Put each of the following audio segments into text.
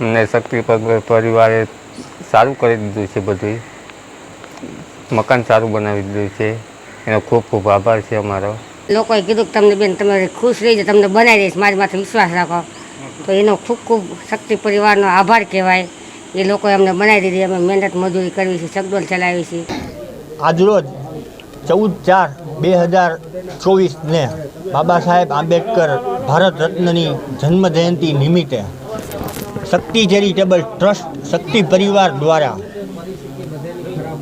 ને શક્તિ પર- પરિવારે સારું કરી દીધું છે બધું મકાન સારું બનાવી દીધું છે. એનો ખૂબ ખૂબ આભાર છે અમારો. લોકોએ કીધું કે તમને બેન તમે ખુશ રહીજો તમને બનાવી દઈશ મારી માથે વિશ્વાસ રાખો. તો એનો ખૂબ ખૂબ શક્તિ પરિવારનો આભાર કહેવાય. એ લોકોએ અમને બનાવી દીધી અમે મહેનત મજૂરી કરવી છે ચકડોળ ચલાવી છે. આજરોજ ચૌદ ચાર બે હજાર ચોવીસને બાબા સાહેબ આંબેડકર ભારત રત્નની જન્મ જયંતિ નિમિત્તે શક્તિ ચેરિટેબલ ટ્રસ્ટ શક્તિ પરિવાર દ્વારા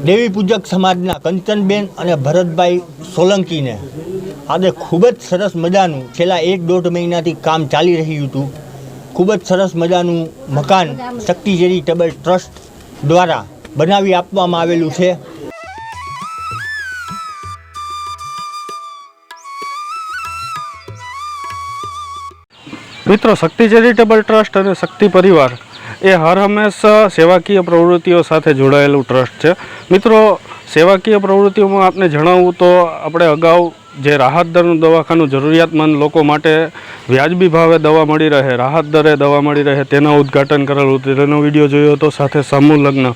દેવી પૂજક સમાજના કંચનબેન અને ભરતભાઈ સોલંકીને આજે ખૂબ જ સરસ મજાનું છેલ્લા એક દોઢ મહિનાથી કામ ચાલી રહ્યું હતું. ખૂબ જ સરસ મજાનું મકાન શક્તિ ચેરિટેબલ ટ્રસ્ટ દ્વારા બનાવી આપવામાં આવેલું છે. મિત્રો, શક્તિ ચેરિટેબલ ટ્રસ્ટ અને શક્તિ પરિવાર એ હર હંમેશા સેવાકીય પ્રવૃત્તિઓ સાથે જોડાયેલું ટ્રસ્ટ છે. મિત્રો, સેવાકીય પ્રવૃત્તિઓમાં આપને જણાવવું તો આપણે અગાઉ જે રાહત દરનું દવાખાનું જરૂરિયાતમંદ લોકો માટે વ્યાજબી ભાવે દવા મળી રહે, રાહત દરે દવા મળી રહે, તેના ઉદ્ઘાટન કરેલું તેનો વીડિયો જોયો હતો સાથે સમૂહ લગ્ન,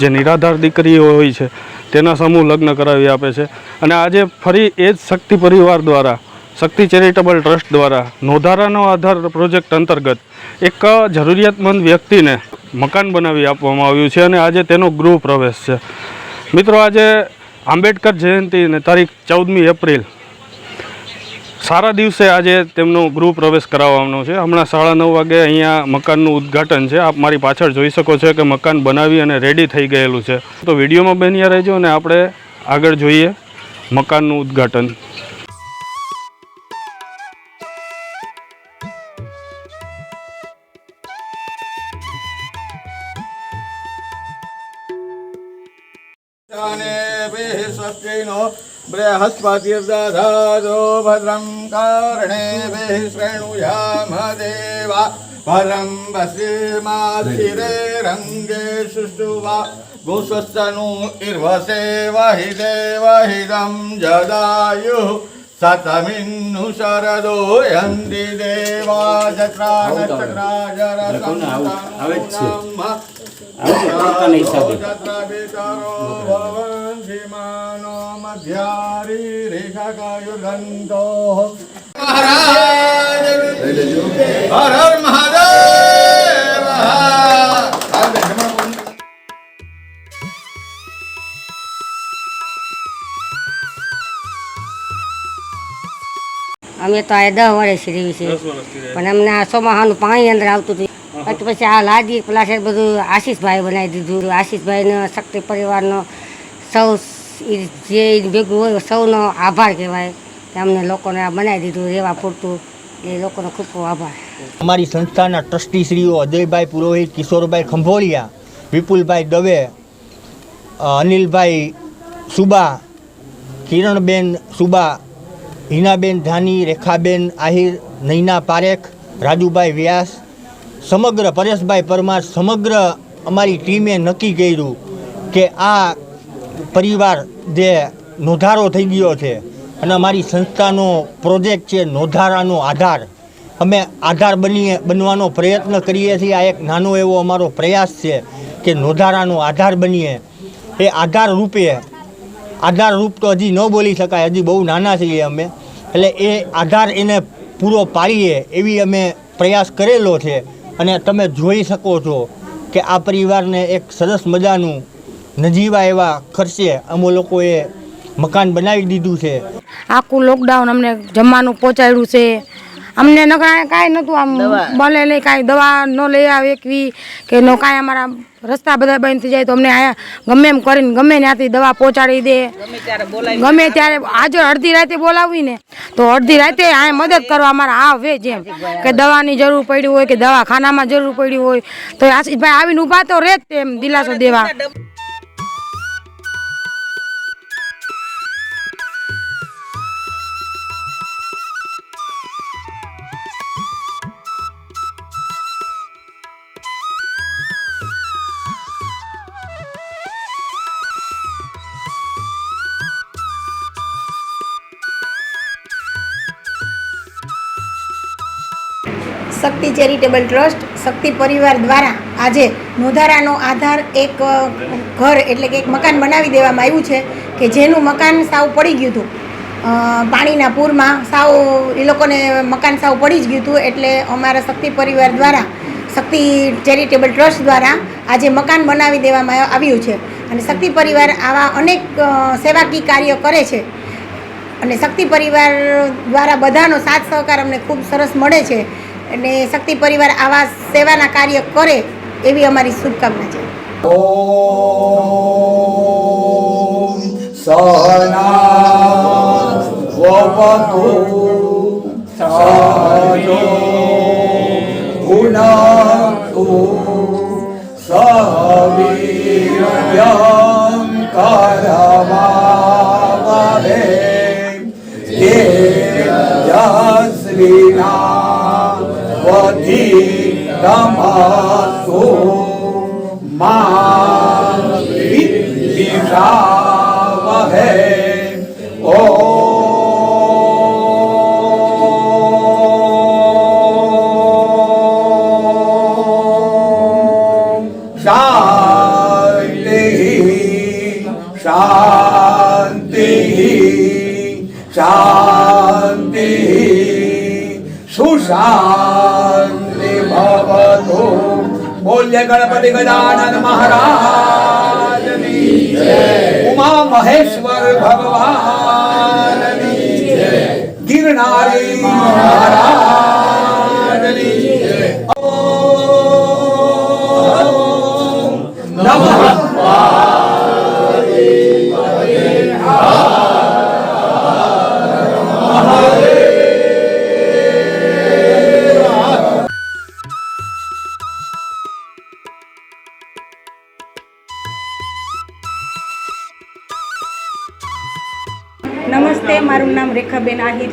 જે નિરાધાર દીકરીઓ હોય છે, તેના સમૂહ લગ્ન કરાવી આપે છે. અને આજે ફરી એ જ શક્તિ પરિવાર દ્વારા શક્તિ ચેરિટેબલ ટ્રસ્ટ દ્વારા નોધારાનો આધાર પ્રોજેક્ટ અંતર્ગત એક જરૂરિયાતમંદ વ્યક્તિને મકાન બનાવી આપવામાં આવ્યું છે અને આજે તેનો ગૃહ પ્રવેશ છે. મિત્રો, આજે આંબેડકર જયંતિને તારીખ ચૌદમી એપ્રિલ. સારા દિવસે આજે તેમનો ગૃહ પ્રવેશ કરાવવાનો છે. હમણાં સાડા નવ વાગે અહીંયા મકાનનું ઉદ્ઘાટન છે. આપ મારી પાછળ જોઈ શકો છો કે મકાન બનાવી અને રેડી થઈ ગયેલું છે. તો વિડીયોમાં બન્યા રહેજો અને આપણે આગળ જોઈએ મકાનનું ઉદ્ઘાટન. स्वस्तिनो बृहस्पतिर्दधातो भद्रं कर्णेभिः शृणुयाम देवा भद्रं वसीमाशिरे रङ्गे सुष्ठुवा भूस्वस्तनु इर्वसे वहि देवहिदं जदायुः सतमिन्नु शरदो यन्ति देवा હર હર મહાદેવ અમે તો આ દસ શ્રી વિશે છે પણ અમને આ ચોમાસાનું પાણી અંદર આવતું હતું. પછી આ લાદી પ્લાસ્ટર બધું આશીષભાઈ બનાવી દીધું. આશીષભાઈનો શક્તિ પરિવારનો સૌ જે ભેગું હોય સૌનો આભાર કહેવાય કે અમને લોકોને આ બનાવી દીધું રહેવા પૂરતું. એ લોકોનો ખૂબ ખૂબ આભાર. અમારી સંસ્થાના ટ્રસ્ટીશ્રીઓ અજયભાઈ પુરોહિત, કિશોરભાઈ ખંભોળિયા, વિપુલભાઈ દવે અનિલભાઈ સુબા, કિરણબેન સુબા, હિનાબેન ધાની, રેખાબેન આહિર, નૈના પારેખ, રાજુભાઈ વ્યાસ સમગ્ર પરેશભાઈ પરમાર સમગ્ર અમારી ટીમે નક્કી કર્યું કે આ પરિવાર જે નોધારો થઈ ગયો છે અને અમારી સંસ્થાનો પ્રોજેક્ટ છે નોધારાનો આધાર, અમે આધાર બનીએ, બનવાનો પ્રયત્ન કરીએ છીએ. આ એક નાનો એવો અમારો પ્રયાસ છે કે નોધારાનો આધાર બનીએ. એ આધાર રૂપે, આધાર રૂપ તો હજી ન બોલી શકાય, હજી બહુ નાના છીએ અમે. એટલે એ આધાર એને પૂરો પાડીએ એવી અમે પ્રયાસ કરેલો છે. અને તમે જોઈ શકો છો કે આ પરિવારને એક સરસ મજાનું નજીવા એવા ખર્ચે અમો લોકોએ મકાન બનાવી દીધું છે. આખું લોકડાઉન અમને જમવાનું પહોંચાડ્યું છે. અમને ન કાંઈ નહોતું આમ ભલે લઈ કાંઈ દવા ન લઈ આવે એકવી કે નો કાંઈ અમારા રસ્તા બધા બંધ થઈ જાય તો અમને આયા ગમે એમ કરીને ગમે ત્યાંથી દવા પહોંચાડી દે. ગમે ત્યારે આજે અડધી રાતે બોલાવી ને તો અડધી રાતે આ મદદ કરવા અમારા આવે જેમ કે દવાની જરૂર પડી હોય કે દવાખાનામાં જરૂર પડી હોય. તો આશીષભાઈ આવીને ઊભા તો રહે જ તેમ દિલાસો દેવા. શક્તિ ચેરિટેબલ ટ્રસ્ટ, શક્તિ પરિવાર દ્વારા આજે નોધારાનો આધાર એક ઘર એટલે કે એક મકાન બનાવી દેવામાં આવ્યું છે કે જેનું મકાન સાવ પડી ગયું હતું. પાણીના પૂરમાં સાવ, એ લોકોને મકાન સાવ પડી જ ગયું હતું એટલે અમારા શક્તિ પરિવાર દ્વારા, શક્તિ ચેરિટેબલ ટ્રસ્ટ દ્વારા આજે મકાન બનાવી દેવામાં આવ્યું છે. અને શક્તિ પરિવાર આવા અનેક સેવાકી કાર્ય કરે છે. અને શક્તિ પરિવાર દ્વારા બધાનો સાથ સહકાર અમને ખૂબ સરસ મળે છે. અને શક્તિ પરિવાર આવા સેવાના કાર્ય કરે એવી અમારી શુભકામના છે સહના વવતુ સહજો ભુનાતુ સહવીર્યં કરવાવહે તેજસ્વિના तेजस्विनावधीतमस्तु मा विद्विषावहे ॐ शान्तिः शान्तिः शान्तिः બોલ્ય ગણપતિ ગજાનન મહારાજ ઉમા મહેશ્વર ભગવાન ગિરનારી મહારાજ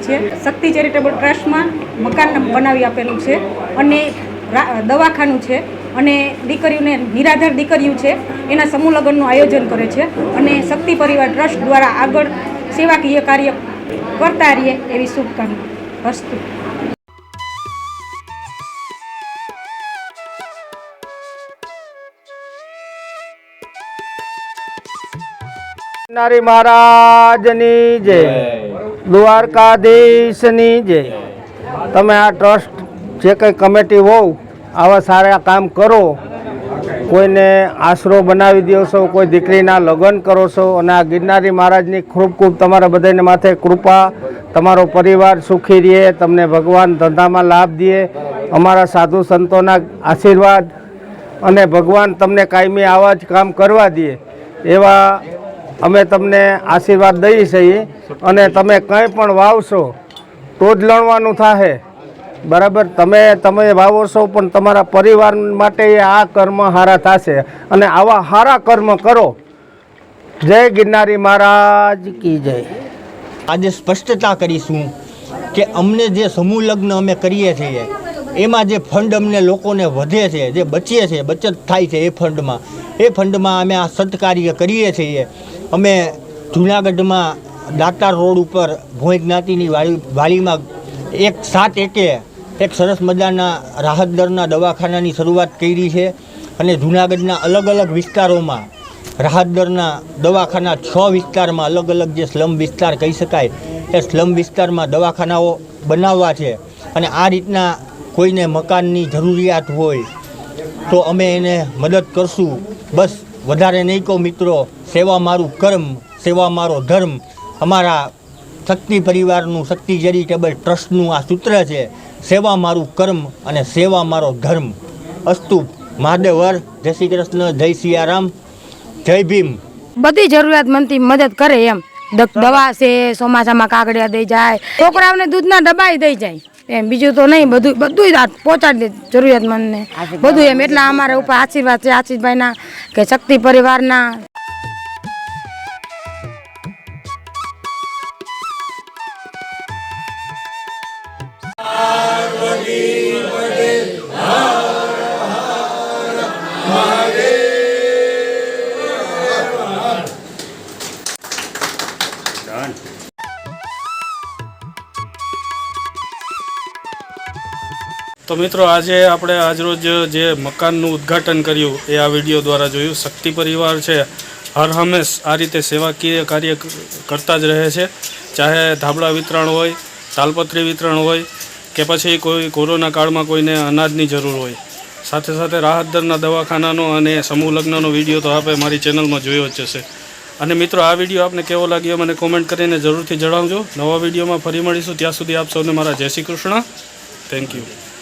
છે. શક્તિ ચેરિટેબલ ટ્રસ્ટમાં મકાન બનાવી આપેલું છે અને દવાખાનું છે અને દીકરીઓને નિરાધાર દીકરીઓ છે. એના સમૂહ લગ્નનું આયોજન કરે છે અને શક્તિ પરિવાર ટ્રસ્ટ દ્વારા આગળ સેવાકીય કાર્ય કરતા રહીએ એવી શુભકામના. અસ્તુ નારી મહારાજની જય. દ્વારકાધીશની જય તમે આ ટ્રસ્ટ જે કંઈ કમિટી હોવ આવા સારા કામ કરો, કોઈને આશરો બનાવી દો છો, કોઈ દીકરીના લગ્ન કરો છો, અને આ ગિરનારી મહારાજની ખૂબ ખૂબ તમારા બધાને માથે કૃપા, તમારો પરિવાર સુખી રહે, તમને ભગવાન ધંધામાં લાભ દે, અમારા સાધુ સંતોના આશીર્વાદ, અને ભગવાન તમને કાયમી આવા જ કામ કરવા દે, એવા અમે તમને આશીર્વાદ દઈએ છીએ અને તમે કંઈ પણ વાવશો તો જ લણવાનું થાશે બરાબર? તમે તમે વાવો છો પણ તમારા પરિવાર માટે આ કર્મ હારા થશે અને આવા સારા કર્મ કરો. જય ગિરનારી મહારાજ કી જય. આજે સ્પષ્ટતા કરીશું કે અમને જે સમૂહ લગ્ન અમે કરીએ છીએ એમાં જે ફંડ અમને લોકોને વધે છે, જે બચીએ છે, બચત થાય છે એ ફંડમાં એ ફંડમાં અમે આ સત્કાર્ય કરીએ છીએ. અમે જુનાગઢમાં દાતાર રોડ ઉપર ભોંય જ્ઞાતિની વાળી વાળીમાં એક સાત એકે એક સરસ મજાના રાહત દરના દવાખાનાની શરૂઆત કરી છે અને જુનાગઢના અલગ અલગ વિસ્તારોમાં રાહત દરના દવાખાના છ વિસ્તારમાં અલગ અલગ જે સ્લમ વિસ્તાર કહી શકાય, એ સ્લમ વિસ્તારમાં દવાખાનાઓ બનાવવા છે. અને આ રીતના કોઈને મકાનની જરૂરિયાત હોય, તો અમે એને મદદ કરશું. બસ, વધારે નહીં કહો મિત્રો, સેવા મારું કર્મ, સેવા મારો ધર્મ. અમારા શક્તિ પરિવારનું શક્તિ ચેરિટેબલ ટ્રસ્ટનું આ સૂત્ર છે, સેવા મારું કર્મ અને સેવા મારો ધર્મ. અસ્તુ, મહાદેવર, જય શ્રી કૃષ્ણ, જય સિયારામ જય ભીમ. બધી જરૂરિયાતમંદથી મદદ કરે એમ. દવા છે, ચોમાસામાં કાગડિયા દઈ જાય, છોકરાઓને દૂધના ડબાઈ દઈ જાય. એમ બીજું તો નહીં બધું બધું જ પહોંચાડી દે જરૂરિયાતમંદને. બધું એમ એટલા અમારા ઉપર આશીર્વાદ છે આશીષભાઈના કે શક્તિ પરિવારના. તો મિત્રો, આજે આપણે આજરોજ જે મકાનનું ઉદ્ઘાટન કર્યું એ આ વીડિયો દ્વારા જોયું. શક્તિ પરિવાર છે, હર હંમેશ આ રીતે સેવાકીય કાર્ય કરતા જ રહે છે. ચાહે ધાબળા વિતરણ હોય, તાલપત્રી વિતરણ હોય, કે પછી કોઈ કોરોના કાળમાં કોઈને અનાજની જરૂર હોય. સાથે સાથે રાહત દરના દવાખાનાનો અને સમૂહ લગ્નનો વીડિયો તો આપે મારી ચેનલમાં જોયો જ હશે. અને મિત્રો, આ વીડિયો આપને કેવો લાગ્યો મને કોમેન્ટ કરીને જરૂરથી જણાવજો. નવા વિડીયોમાં ફરી મળીશું. ત્યાં સુધી આપ સૌને મારા જય શ્રી કૃષ્ણ. Thank you